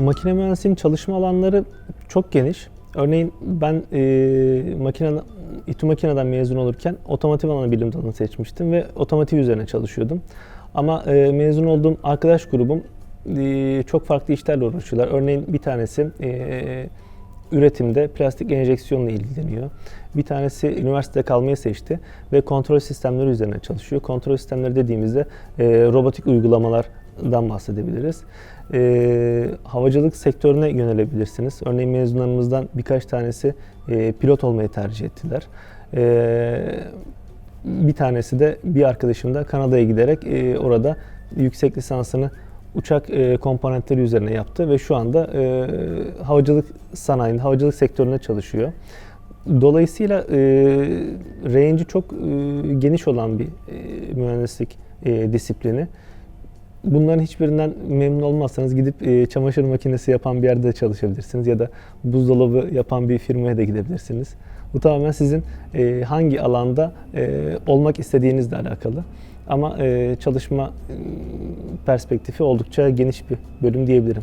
Makine mühendisliğinin çalışma alanları çok geniş. Örneğin ben e, makine İTÜ Makine'den mezun olurken otomotiv alanı bilim dalını seçmiştim ve otomotiv üzerine çalışıyordum. Ama e, mezun olduğum arkadaş grubum e, çok farklı işlerle uğraşıyorlar. Örneğin bir tanesi e, üretimde plastik enjeksiyonla ilgileniyor. Bir tanesi üniversitede kalmayı seçti ve kontrol sistemleri üzerine çalışıyor. Kontrol sistemleri dediğimizde e, robotik uygulamalardan bahsedebiliriz. E, havacılık sektörüne yönelebilirsiniz. Örneğin mezunlarımızdan birkaç tanesi e, pilot olmayı tercih ettiler. E, bir tanesi de bir arkadaşım da Kanada'ya giderek e, orada yüksek lisansını uçak e, komponentleri üzerine yaptı ve şu anda e, havacılık sanayinde, havacılık sektöründe çalışıyor. Dolayısıyla e, range'i çok e, geniş olan bir e, mühendislik e, disiplini. Bunların hiçbirinden memnun olmazsanız gidip e, çamaşır makinesi yapan bir yerde de çalışabilirsiniz ya da buzdolabı yapan bir firmaya da gidebilirsiniz. Bu tamamen sizin e, hangi alanda e, olmak istediğinizle alakalı. Ama e, çalışma e, perspektifi oldukça geniş bir bölüm diyebilirim.